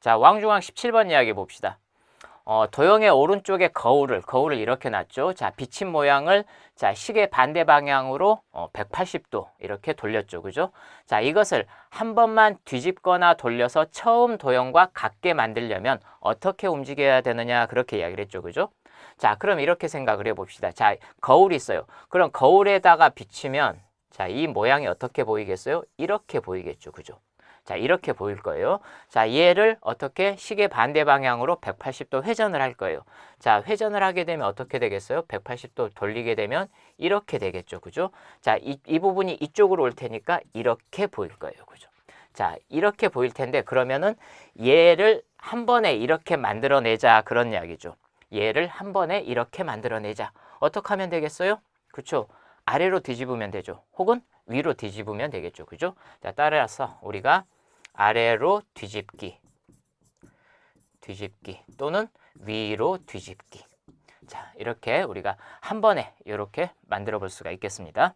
자, 왕중왕 17번 이야기 봅시다. 어, 도형의 오른쪽에 거울을, 거울을 이렇게 놨죠. 자, 비친 모양을 자, 시계 반대 방향으로 어, 180도 이렇게 돌렸죠. 그죠? 자, 이것을 한 번만 뒤집거나 돌려서 처음 도형과 같게 만들려면 어떻게 움직여야 되느냐 그렇게 이야기를 했죠. 그죠? 자, 그럼 이렇게 생각을 해 봅시다. 자, 거울이 있어요. 그럼 거울에다가 비치면 자, 이 모양이 어떻게 보이겠어요? 이렇게 보이겠죠. 그죠? 자, 이렇게 보일 거예요. 자, 얘를 어떻게 시계 반대 방향으로 180도 회전을 할 거예요. 자, 회전을 하게 되면 어떻게 되겠어요? 180도 돌리게 되면 이렇게 되겠죠. 그죠? 자, 이, 이 부분이 이쪽으로 올 테니까 이렇게 보일 거예요. 그죠? 자, 이렇게 보일 텐데 그러면은 얘를 한 번에 이렇게 만들어내자 그런 이야기죠. 얘를 한 번에 이렇게 만들어내자. 어떻게 하면 되겠어요? 그쵸? 아래로 뒤집으면 되죠. 혹은 위로 뒤집으면 되겠죠. 그죠? 자, 따라서 우리가 아래로 뒤집기, 뒤집기 또는 위로 뒤집기. 자, 이렇게 우리가 한 번에 이렇게 만들어 볼 수가 있겠습니다.